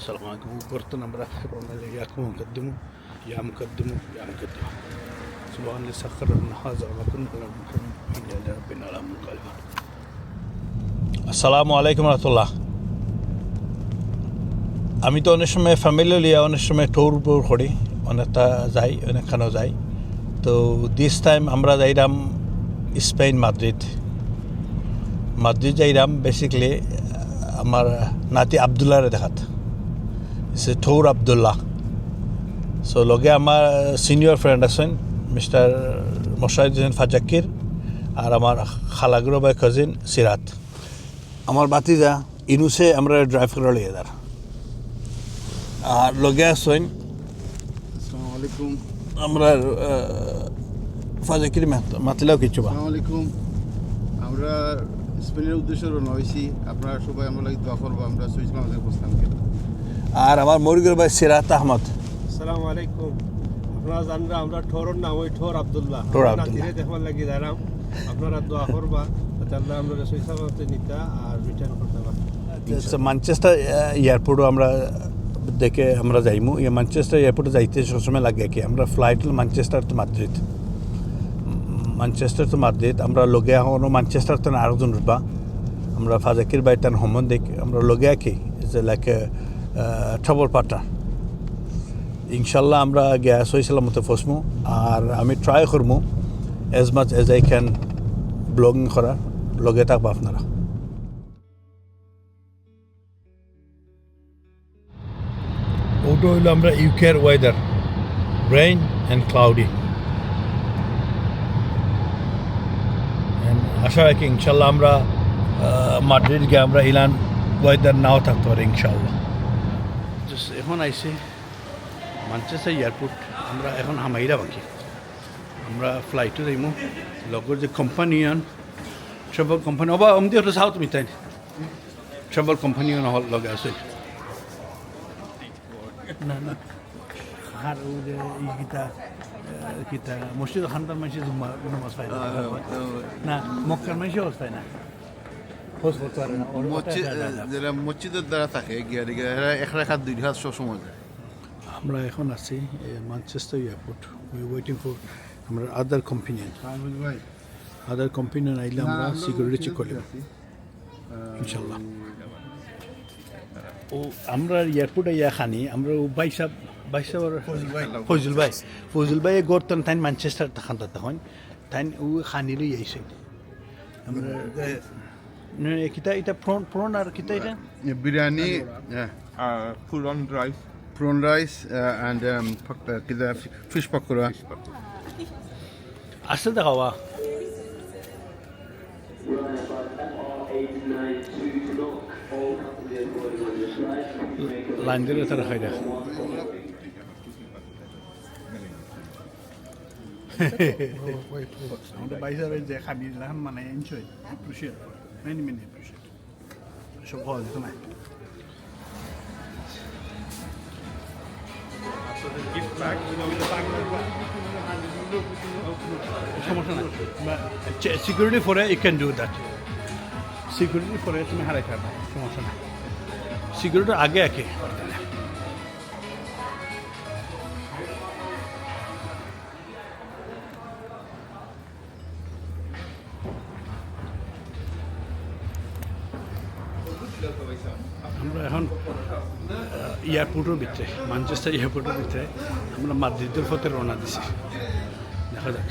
السلام عليكم وقرت نمرة ربنا إياكم وقدموا يا مقدموا يا مقدمة سبحان اللي سخر لنا هذا وما كنا نقدم إلا ربنا لا منقلب আসসালামু আলাইকুম রহমতুল্লাহ আমি তো অনেক সময় ফ্যামিলি লিয়ে অনেক সময় ট্যুর বোর করি অনেকটা যাই অনেকখানেও যাই তো দিস টাইম আমরা যাইরাম স্পেন মাদ্রিদ মাদ্রিদ যাইরাম বেসিকলি আমার নাতি আবদুল্লাহরে দেখাত সে ঠৌর আবদুল্লাহ সো লগে আমার সিনিয়র ফ্রেন্ড আছেন মিস্টার মোশাহিদিন ফাজাক্কির আর আমার খালাগুলো বাই কাজিন সিরাত আমার বাতিজা ইনুসে আমরা ড্রাইভ করে লিয়ে দার আর লগে আছেন আসসালামু আলাইকুম আমরা ফাজাকির মাতিলেও কিছু বা আলাইকুম আমরা স্পেনের উদ্দেশ্যে রওনা হয়েছি আপনারা সবাই আমরা লাগি দোয়া করব আমরা সুইসলাম আমাদের প্রস্থানকে আর আমার মরিগুর ভাই সিরাত আহমদ। আসসালামু আলাইকুম। আপনারা জানরা আমরা ঠোরর নাম ওই ঠোর আব্দুল্লাহ। ঠোর আব্দুল্লাহ। দেখবার লাগি দাঁড়াম আপনারা দোয়া করবা যাতে আল্লাহ আমরা সৈসা করতে নিতা আর রিটার্ন করতে পারি। ম্যানচেস্টার এয়ারপোর্টও আমরা দেখে আমরা যাইমু। ইয়ে ম্যানচেস্টার এয়ারপোর্টে যাইতে সবসময় লাগে কি? আমরা flight Manchester to Madrid Manchester to Madrid আমরা লগে এখনও ম্যানচেস্টার তো আরেকজন রুবা আমরা ফাজাকির বাই তার হমন দেখ আমরা লগে আঁকি। যে লাইক ট্রাভেল পার্টনার ইনশাল্লাহ আমরা গ্যাস হয়েছিলাম মতো ফসমু, আর আমি ট্রাই করব as much as I can blogging করার। লগে থাকব আপনারা। ওটা হইল আমরা ইউকের ওয়েদার রেইন অ্যান্ড ক্লাউডি আশা রাখি ইনশাল্লাহ আমরা মাদ্রিদ গিয়ে আমরা ইলান ওয়েদার নাও থাকতে পারি ইনশাল্লাহ। এখন আইসে মানচেস্টার এয়ারপোর্ট আমরা এখন হামাইরা বাকি। আমরা ফ্লাইটে যাইমু লগর যে কোম্পানি আন ট্রাভেল কোম্পানি অবা অমদি হতো চাও তুমি তাই ট্রাভেল কোম্পানি লগে আছে। না না। আর ও যে ইগিতা কিতা মসজিদ খানদার মানুষ না না মক্কার মানুষ অবস্থা না খোঁজ করতে পারে না ওর মসজিদ যারা মসজিদের দ্বারা থাকে গিয়া দিকে এক রেখা দুই রেখা যায়। আমরা এখন আছি Manchester airport we waiting for আমরা আদার কম্পিনিয়ন আদার কম্পিনিয়ন আইলে আমরা সিকিউরিটি চেক করলাম ইনশাল্লাহ ও আমরা এয়ারপোর্টে ইয়া খানি আমরা ও ভাই। সাহেব ফজল ভাই ফজল ভাই গড়তন তাই ম্যানচেস্টার তখন তখন। তাই ও খানি লই আইছে। আমরা কিতা এটা ফ্রন্ট ফ্রন্ট আর কিতা এটা biryani uh, on rice. Prawn rice and কিদা ফিশ পকোড়া আসতে দেখাওয়া লাইন দিলে তারা খাই দেখ বাইসারে যে খাবি মানে এনজয় অ্যাপ্রিসিয়েট অ্যাপ্রিসিয়েট সব হওয়া যেত না সিকিউরিটি ফরে you can do that security ফরে তুমি হারাই থাকবে সমস্যা না সিকিউরিটি আগে আগে এয়ারপোর্টের ভিতরে ম্যানচেস্টার এয়ারপোর্টের ভিতরে আমরা মাদ্রিদের পথে রওনা দিছি দেখা যাক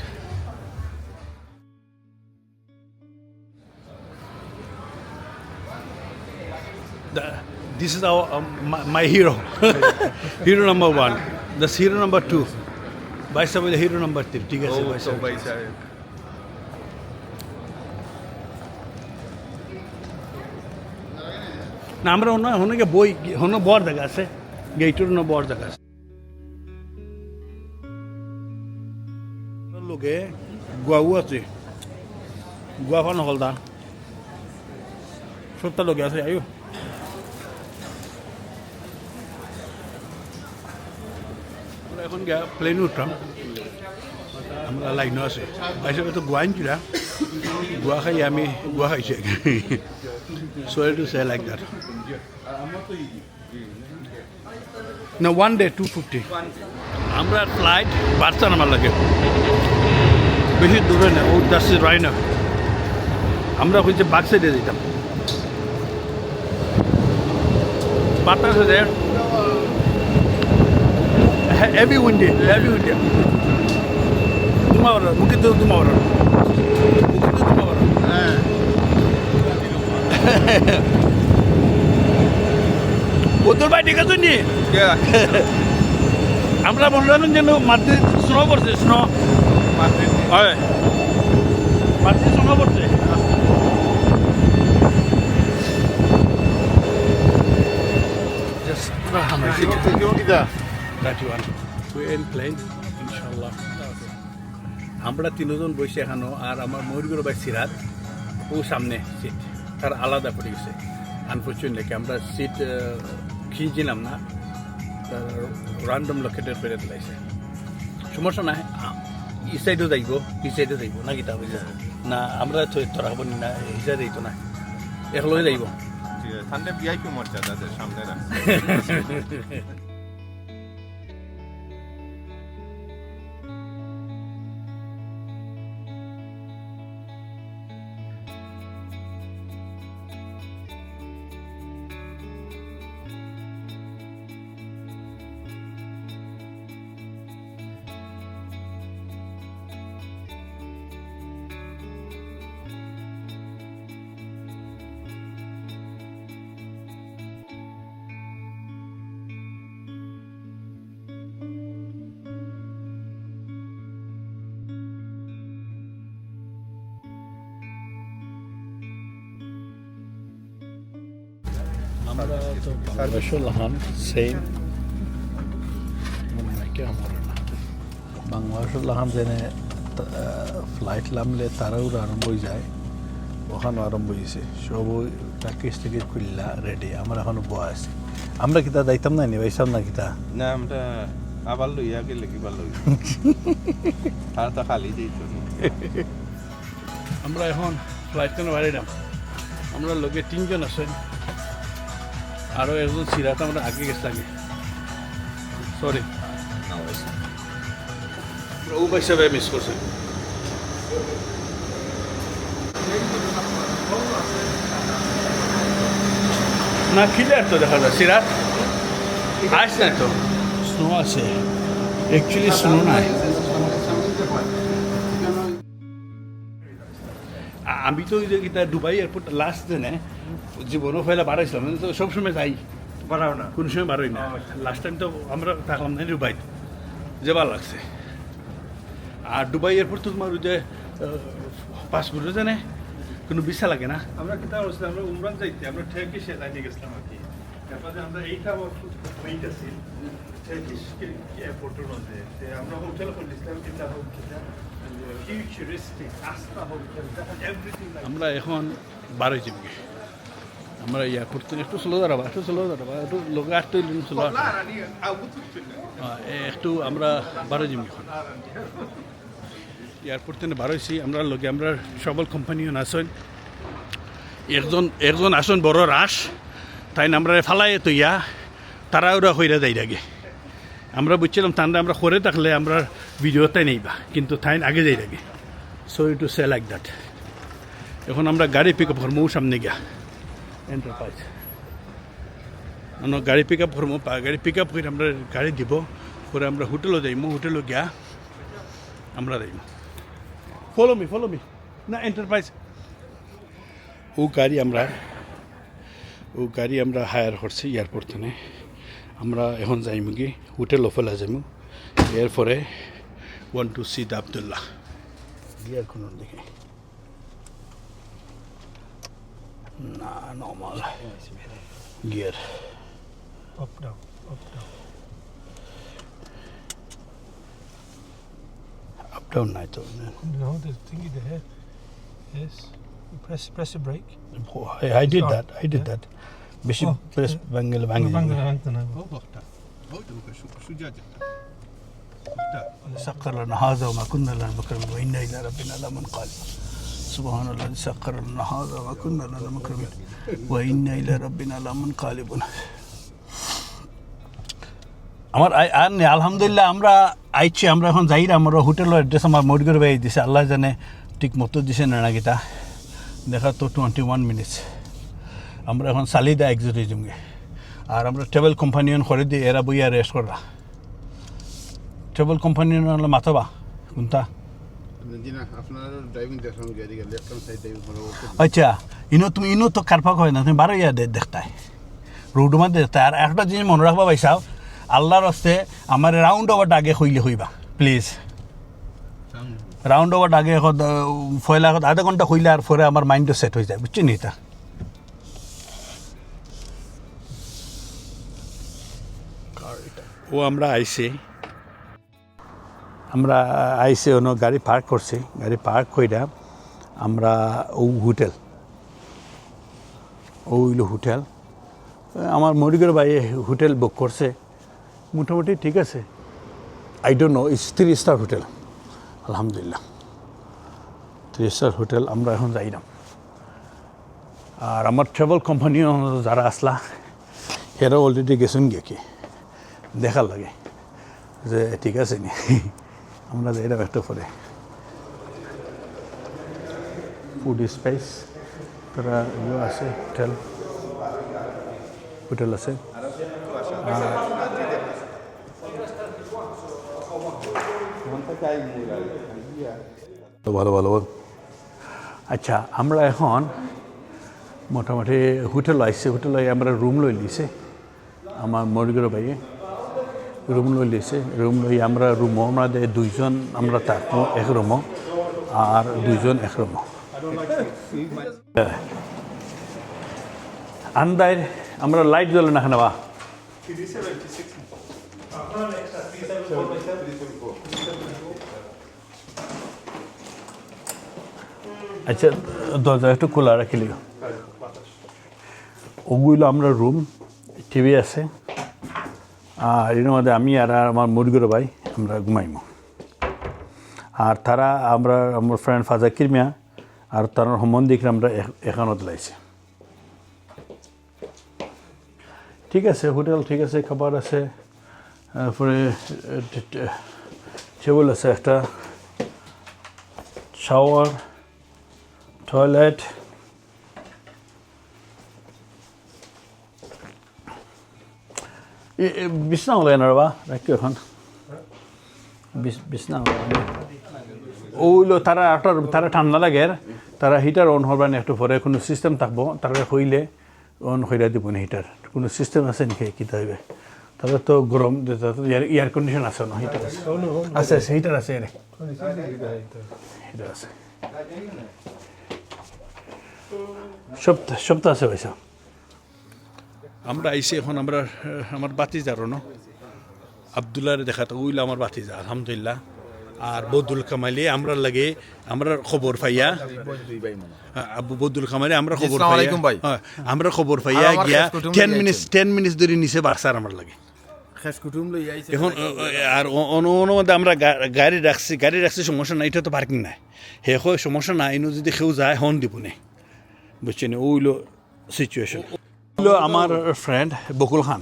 this is our um, my, my hero, hero number one. That's hero number two. Baisa with hero number three. ঠিক আছে Oh, Baisa. so by side. না আমরা অন্য অনেকে বই হনো বর জায়গা আছে গেইটের অন্য বর জায়গা আছে। লোকে গুয়াও আছে। গুয়া ফান হলদা সবটা লোকে আছে, আয়ো। এখন গিয়া প্লেন উঠলাম আমরা লাইনও আছে। বাইসে তো গোয়া আনছিলা গোয়া খাই আমি গোয়া খাইছে। Sorry to say like that না ওয়ান ডে টু ফিফটি আমরা ফ্লাইট নামার লাগে। বেশি দূরে না ও যাচ্ছে রাই না। আমরা হচ্ছে বাক সাইডে দিতাম বাতাস হয়ে হেভি উইন্ডে হেভি উইন্ডে দুমাবার মুখে তো দুমাবার মুখে তো দুমাবার হ্যাঁ। ওদের ভাই ঠিক আছে নি? আমরা মনোরঞ্জন যেন মাঠে স্নো করছে স্নো হয়। মাঠে স্নো করছে. আমরা তিনজন বসে এখানো আর আমার ময়ূরগুলো ভাই সিরাত ও সামনে সিট তার আলাদা পড়ে গেছে। আনফর্চুনেটলি আমরা সিট খিঁচিলাম না। রান্ডম লোকেটের পেরে দিলাইছে সমস্যা নাই ই সাইডও যাইব ই সাইডও যাইব না কিতা তাহলে না আমরা তো তোরা হব না সাইডে যাইতো না। একলগে যাইব সামনে রাখ আমরা তো বাংলাদেশের লাহান সেম আমার না। বাংলাদেশের লাহান জেনে ফ্লাইট নামলে তারাও আরম্ভ হয়ে যায়। ওখানে আরম্ভ হয়েছে। সব প্যাকেজ থেকে খুললা রেডি আমরা এখনও বয়া আছি। আমরা কিতা যাইতাম না নি? ভাইসাম না কিতা না আমরা আবার লইয়া গেলে কিবা লই। আর তো খালি যেত আমরা এখন ফ্লাইট কেন বাড়িলাম আমরা লোকে তিনজন আছেন। আরও একজন সিরাত আমরা আগে গেছে আগে। সরি ও ভাই। সবাই মিস করছে। না ক্লিয়ার তো দেখা যায়? সিরাত? আস না তো? স্নো আছে। অ্যাকচুয়ালি স্নো নাই আমি তো ওই যে এটা দুবাই এয়ারপোর্ট লাস্ট দিনে জীবনও ফেলে বাড়াইছিলাম তো সবসময় যাই। বাড়াও না। কোনো সময় বাড়াই না। লাস্ট টাইম তো আমরা থাকলাম না দুবাই যে ভালো লাগছে। আর দুবাই এয়ারপোর্ট তো তোমার ওই যে পাসপোর্টও জানে? কোনো ভিসা লাগে না? আমরা কিতা করছিলাম আমরা উমরান যাইতে আমরা ঠেকিস যাইতে গেছিলাম আর কি। তারপরে আমরা এইটা ওয়েট আছি ঠেকিস এয়ারপোর্টের মধ্যে তে আমরা হোটেল আস্থা হোটেল আমরা এখন বারোই যাবি আমরা এয়ারপোর্ট থেকে একটু স্লো দাঁড়াবা একটু স্লো দাঁড়াবা একটু লোক আসতে স্লো একটু আমরা বারো যাবি এখন এয়ারপোর্ট থেকে বারোইছি আমরা লগে আমরা সবল কোম্পানিও আসেন একজন একজন আসন বড় রাস তাই আমরা ফালাই তো ইয়া তারা ওরা হইরা যাই লাগে আমরা বুঝছিলাম তান্ডা আমরা করে থাকলে আমরা ভিডিওতে নেইবা কিন্তু তাই আগে যাই লাগে so it to say like that এখন আমরা গাড়ি পিক আপ করব সামনে গিয়া এন্টারপ্রাইজ আমরা গাড়ি পিক আপ করব গাড়ি পিক আপ করে আমরা গাড়ি দিব পরে আমরা হোটেলও যাইমু হোটেলও গিয়া আমরা যাইমু। ফলো মি ফলো মি না এন্টারপ্রাইজ ও গাড়ি আমরা, ও গাড়ি আমরা হায়ার করছি এয়ারপোর্ট থেকে আমরা এখন যাইমু কি হোটেল ফেলা যাইমু। এরপরে want to see the Abdullah. Gear দেখি Nah, normal. Gear. Up, down, up, down. Up, down, I thought. No, the thingy, the. Yes. You press, press the brake. Oh, I, I did Start. that. I did yeah. that. Bishop oh, press bangle bangle. Bangle bangle. Oh, doctor. Oh, do ka shu shu jaja. سخر لنا هذا وما كنا لنبكر وإنا إلى ربنا لمنقلب سبحان الله الذي سخر لنا هذا وما كنا لنا مكرمين وإنا إلى ربنا لمنقلبون আমার I- আর নেই আলহামদুলিল্লাহ আমরা আইছি আমরা এখন যাই না আমরা হোটেলের অ্যাড্রেস আমার মরিগর ভাই দিছে আল্লাহ জানে ঠিক মতো দিছে না নাকিটা দেখা তো টোয়েন্টি ওয়ান মিনিটস আমরা এখন সালিদা এক্সিটে যামগে আর আমরা ট্রাভেল কোম্পানি করে দিই এরা বইয়া রেস্ট করা ট্রাভেল কোম্পানি হলে মাথবা কোনটা আচ্ছা ইনো তুমি ইনো তো কারপাক হয় না তুমি বারো ইয়া দেখতাই। রোড মধ্যে দেখতাই। আর একটা জিনিস মনে রাখবা পাইছাও আল্লাহর হস্তে আমার রাউন্ড ওভারটা আগে হইলে হইবা প্লিজ রাউন্ড ওভারটা আগে এখন ফয়লা এখন আধা ঘণ্টা হইলে আর পরে আমার মাইন্ডও সেট হয়ে যায় বুঝছি নি তা ও আমরা আইসি আমরা আইসি অন্য গাড়ি পার্ক করছি। গাড়ি পার্ক কইরা আমরা ও হোটেল, ও হইল হোটেল। আমার মরিগর ভাই হোটেল বুক করছে। মোটামুটি ঠিক আছে। I don't know is three star hotel. আলহামদুলিল্লাহ। থ্রি স্টার হোটেল, আমরা এখন যাই না আর আমার ট্রাভেল কোম্পানি যারা আসলা, এরা অলরেডি গেছেন গিয়ে কি? দেখার লাগে যে ঠিক আছে নি। আমরা যাইলাম একটু পরে ফুড স্পাইস তারা ইয়ে আছে হোটেল হোটেল আছে। ভালো ভালো আচ্ছা আমরা এখন মোটামুটি হোটেল আসছে হোটেল আমরা রুম লই লিছে আমার মরিগর ভাইয়ে। রুম লই লিছে। রুম লই আমরা রুমও আমাদের দুইজন আমরা থাকব এক রুমও আর দুইজন এক রুমও আন্দায় আমরা লাইট জ্বলে না বা? আচ্ছা দরজা একটু খোলা রাখিলিও। ওগুলো আমরা রুম টিভি আছে। আর এর মধ্যে আমি আর আমার মুরগির ভাই, আমরা ঘুমাইমো। আর তারা আমরা, আমার ফ্রেন্ড ফাজাকির মিয়া আর তার সম্বন্ধে আমরা এখ- এখানত লাইছে ঠিক আছে, হোটেল ঠিক আছে, খাবার আছে, তারপরে টেবল আছে একটা, শাওয়ার, টয়লেট। ৰ'বা ৰাখি এখন বিছ- বিছনা ওইলো তারা একটা তারা ঠান্ডা লাগে তারা হিটার অন হবার একটু পরে কোনো সিস্টেম থাকব তারা হইলে অন হইরা দিব না হিটার কোনো সিস্টেম আছে নাকি কি হইবে তাহলে তো গরম এয়ার কন্ডিশন আছে না হিটার আছে আছে হিটার আছে রে হিটার আছে সব সব আছে পয়সা আমরা আইসি এখন আমরা আমার বাতি যারো ন আবদুল্লাহরে দেখাতে ওইল আমার বাতি যা আলহামদুলিল্লাহ। আর বদুল কামালি আমরা লাগে আমরা খবর পাইয়া আবু বদুল কামালি আমরা খবর আসসালামু পাইয়া আলাইকুম ভাই। হ্যাঁ, আমরা খবর পাইয়া আমার গিয়া টেন মিনিটস টেন মিনিটস ধরে নিচে বাড়ছার আমার লাগে। খেস কুটুম লই আইছে এখন আর অন্য মধ্যে আমরা গাড়ি রাখছি গাড়ি রাখছি সমস্যা নাই এটা তো পার্কিং নাই। হে হয় সমস্যা নাই ইনো যদি কেউ যায় হন দিব নে বুঝছেন ওইলো সিচুয়েশন আমার ফ্রেন্ড বকুল খান।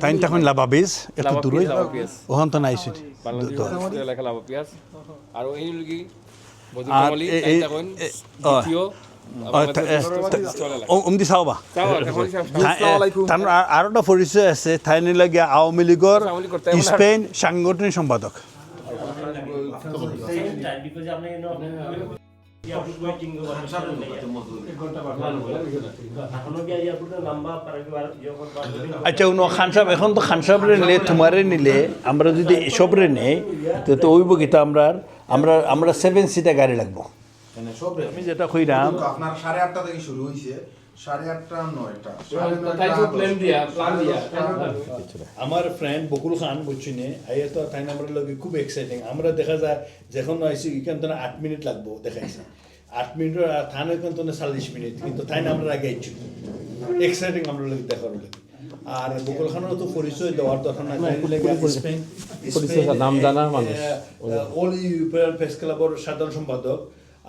তাই তখন লাভাবিজ একটু দূরে ওখান তো নাইছি আৰু এই লগি আর এই- তখন এ- দ্বিতীয়। অমদি চাও বা চাও আর এখন সব তার আর একটা পরিচয় আছে। থাইনি লাগে আওয়ামী লীগর আওয়ামী লীগ করতে হবে না। স্পেন সাংগঠনিক সম্পাদক। আচ্ছা উনো খান সাহেব এখন তো খান সাহেবরে নিলে তোমারে নিলে আমরা যদি এসবরে নেই তো তো ওইব তো আমরা আমরা আমরা সেভেন সিটে গাড়ি লাগবো। আমি যেটা কইরাম আপনার সাড়ে আটটা থেকে শুরু হয়েছে আমার ফ্রেন্ড বকুল খান বুঝছি নে আইয়া তো তাই আমরা লগে খুব এক্সাইটিং আমরা দেখা যায় যখন আইসি এখান তো আট মিনিট লাগবো দেখাইছে। আট মিনিট আর থান এখান তো চল্লিশ মিনিট কিন্তু তাই আমরা আগে আইছি। এক্সাইটিং আমরা লগে দেখার লাগে। আর বকুল খানের তো পরিচয় দেওয়ার দরকার নাই। নাম জানা মানুষ অল ইউরোপিয়ান প্রেস ক্লাবের সাধারণ সম্পাদক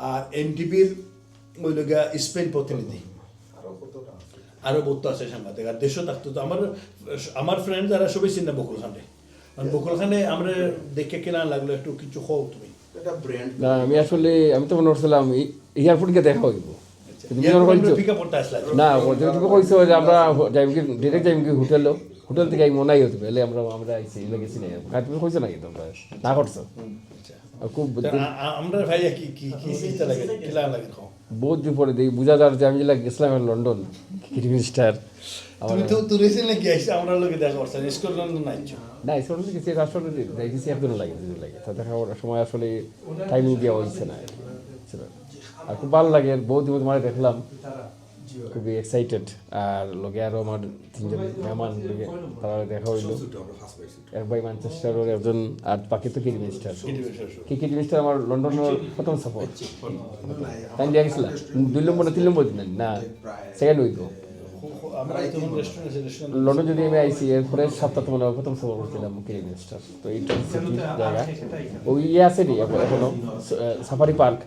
আর এনটিপির ওই লগা স্পেন প্রতিনিধি আরও বহুত আছে সাংঘাতিক আর দেশও থাকতো তো আমার আমার ফ্রেন্ড যারা সবাই চিন্তা বকুল খানে আর বকুলখানে আমরা দেখে কেনা লাগল একটু কিছু খাও তুমি। না আমি আসলে আমি তো মনে করছিলাম এয়ারপোর্ট গিয়ে দেখা হইব আসলা না ওদের তুমি কইছো যে আমরা যাইম কি ডিরেক্ট যাইম কি হোটেল হোটেল থেকে মনে হইতো এলে আমরা আমরা আইছি এলে গেছি না আর তুমি কইছো নাকি তোমরা? না করছ খুব আমরা ভাইয়া কি কি কি লাগে কিলা লাগে। খাও বহুত দিন পরে দেখি বোঝা যার যে আমি যেটা গেছিলাম আর লন্ডন মিনিস্টার তুমি তো তো রিসেন্টলি কি আমরা লোকে দেখা করছেন স্কটল্যান্ড নাইছো না গেছি দেখেছি লাগে দুজন লাগে। তা দেখা সময় আসলে টাইমিং দেওয়া হচ্ছে না। আর খুব ভালো লাগে বহুত দিন তোমার দেখলাম। খুবই এক্সাইটেড আর লোকে আরও আমার তিনজন মেহমান তারা দেখা হইল। এক ভাই ম্যানচেস্টারের একজন আর বাকি তো কিটি মিনিস্টার কি কিটি মিনিস্টার আমার লন্ডনের প্রথম সফর তাই দিয়ে গেছিলাম। দুই নম্বর না তিন নম্বর দিন? না সেকেন্ড উইক লন্ডন যদি আমি আইসি এরপরে সপ্তাহ মনে হয় প্রথম সফর করছিলাম কিরি মিনিস্টার তো এইটা জায়গা। ওই ইয়ে আছে নি এখন সাফারি পার্ক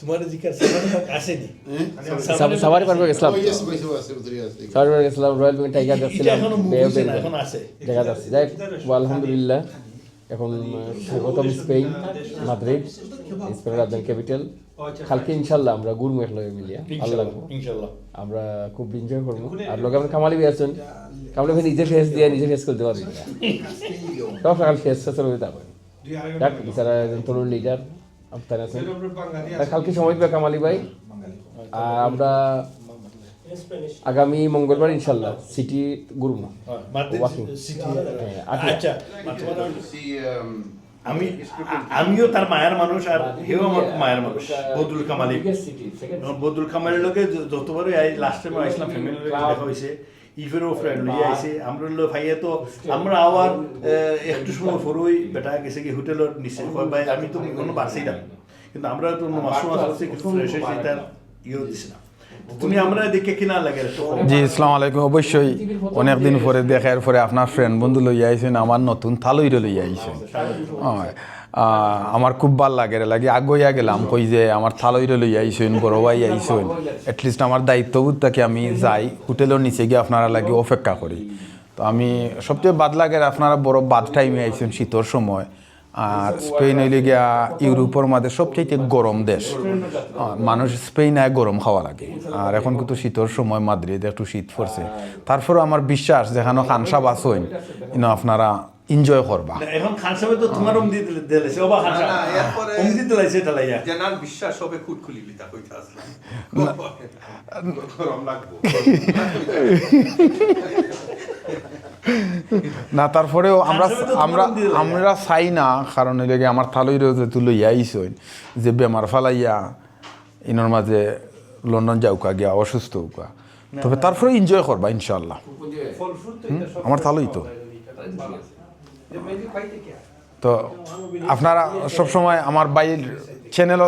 তোমার জিকার আসেনি। সাফারি পার্কে গেছিলাম পার্কে গেছিলাম রয়্যাল বেঙ্গল টাইগার যাচ্ছিলাম দেখা যাচ্ছে। যাই আলহামদুলিল্লাহ। এখন স্বাগতম স্পেন মাদ্রিদ স্পেনের রাজধানী ক্যাপিটাল। কালকে ইনশাল্লাহ আমরা গুরমু এক মিলিয়া ভালো লাগবো আমরা খুব এনজয় করব। আর লোক আমরা কামালি ভাই আছেন। কামালি ভাই নিজে ফেস দিয়ে নিজে ফেস করতে পারবি না। সব সকাল ফেস ফেস করতে পারবে যাক বিচারা একজন তরুণ লিডার আপনার আছেন? তা কালকে সময় দিবে কামালি ভাই? আর আমরা আগামী মঙ্গলবার ইনশাল্লাহ সিটি গুরুমা। সিটি হ্যাঁ, আচ্ছা। আমি আমিও তার মায়ের মানুষ আর হেও আমার মায়ের মানুষ বদুল কামালি। বদুল কামালির লোকে যতবারই আই লাস্ট টাইম আইছিলাম ফ্যামিলি লোকে দেখা হয়েছে ইফেরও ফ্রেন্ড লইয়া আইছে আমরা লো ভাইয়া তো আমরা আবার একটু সময় পরই বেটা গেছে কি হোটেলের নিচে ভাই আমি তো কোনো বাসেই না। কিন্তু আমরা তো মাসু মাস আছে কিছু ফ্রেশ হয়েছে তার ইয়েও দিছে না। তুমি আমরা দেখে কিনা লাগে জি ইসলাম আলাইকুম। অবশ্যই অনেকদিন পরে দেখার পরে আপনার ফ্রেন্ড বন্ধু লইয়া আইছেন, আমার নতুন থালইরে লইয়া আইছেন। আমার খুব ভালো লাগে লাগে আগইয়া গেলাম, কই যে আমার থালইরে লইয়া আইছেন, বড় ভাই আইছেন। এটলিস্ট আমার দায়িত্ববোধ থাকে আমি যাই, হোটেলের নিচে গিয়ে আপনারা লাগে অপেক্ষা করি। তো আমি সবচেয়ে বাদ লাগে আপনারা বড় বাদ টাইমে আইছেন শীতর সময়। আর স্পেন হইলে গিয়া ইউরোপের মাঝে সবচেয়ে গরম দেশ। মানুষ স্পেন আয় গরম খাওয়া লাগে। আর এখন কিন্তু শীতের সময় মাদ্রিদে একটু শীত পড়ছে। তারপরে আমার বিশ্বাস যেখানে খানসা বাস হইন। আপনারা এনজয় করবা। না, এখন খান সাহেব তো তোমার অম দিয়ে দিলে দিলেছে ওবা খান সাহেব। না, এরপরে- অম দিয়ে দিলাইছে এটা লাইয়া জেনার বিশ্বাস হবে খুট খুলি লিতা কইতে আসলাম। গরম লাগবো। না তারপরেও আমরা আমরা। আমরা চাই না কারণ গিয়ে আমার থালই রয়েছে তুই লইয়া আইসইন যে বেমার ফালাইয়া ইনোর মাঝে লন্ডন যাউকা গিয়া অসুস্থ হউকা তবে তারপরে এনজয় করবা ইনশাল্লাহ আমার ভালোই তো। তো আপনারা সবসময় আমার বাইর চ্যানেল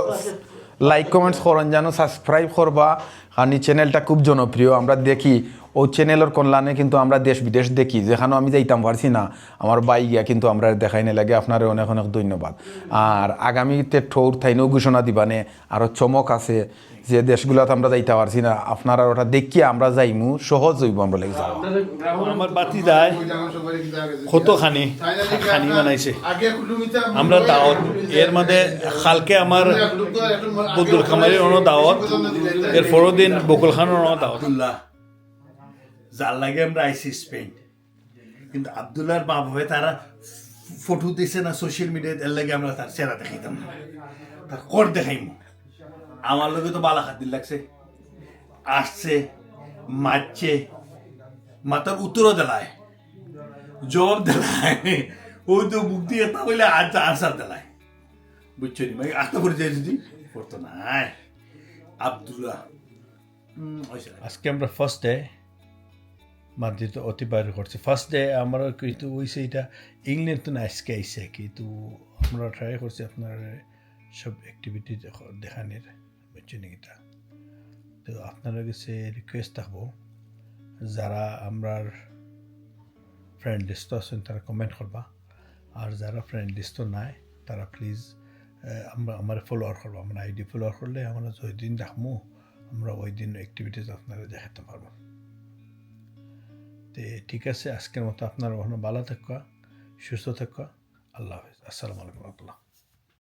লাইক কমেন্টস করেন, যেন সাবস্ক্রাইব করবা। কারণ এই চ্যানেলটা খুব জনপ্রিয়, আমরা দেখি ও চ্যানেলের কল্যাণে কিন্তু আমরা দেশ বিদেশ দেখি। যেখানে আমি যাইতাম পারছি না। আমার বাই গিয়া কিন্তু আমরা দেখাই না লাগে। আপনার অনেক অনেক ধন্যবাদ। আর আগামীতে ঠৌর থাইনেও ঘোষণা দিবানে আরও চমক আছে যে দেশগুলোতে আমরা যাইতে পারছি না। আপনারা ওটা দেখিয়ে আমরা যাইমু সহজ হইব আমরা লেগে যাব। আমার বাতি যায় কত খানি খানি বানাইছে। আমরা দাওয়াত এর মধ্যে কালকে আমার বদুল খামারির অন্য দাওয়াত এর পরের দিন বকুল খানের অন্য দাওয়াত। যার লাগে আমরা আইসি স্পেন কিন্তু আবদুল্লাহর মা বাবা তারা ফটো দিছে না সোশ্যাল মিডিয়ায় এর লাগে আমরা তার চেহারা দেখাইতাম না। তার কর দেখাইম। আমার লগে তো বালা খাতির লাগছে। আসছে, মারছে মাতার উত্তরও দেলায় জবাব দেলায়, ওই তো মুখ দিয়ে তা বলে আচ্ছা আনসার দেলায়। বুঝছ নি? মানে আস্তে করে যাই যদি করতো না। আবদুল্লাহ। আজকে আমরা ফার্স্ট ডে মাদ্রিদ অতিবাহিত করছি ফার্স্ট ডে আমরা কিন্তু হয়েছে এটা ইংল্যান্ড তো আজকে আইসে কিন্তু আমরা ট্রাই করছি আপনার সব অ্যাক্টিভিটি দেখানোর বুঝছেন এটা তো আপনারা কাছে রিকোয়েস্ট থাকব যারা আমরার ফ্রেন্ড লিস্ট আছেন তারা কমেন্ট করবা আর যারা ফ্রেন্ড লিস্ট নাই তারা প্লিজ আমরা আমার ফলোয়ার করব আমরা আইডি ফলোয়ার করলে আমরা ওই দিন রাখব আমরা ওই দিন অ্যাক্টিভিটিস আপনারা দেখাতে পারব তে ঠিক আছে, আজকের মতো আপনার ভালো থাকা সুস্থ থাকা আল্লাহ হাফিজ। আসসালামু আলাইকুম রহমতুল্লাহ।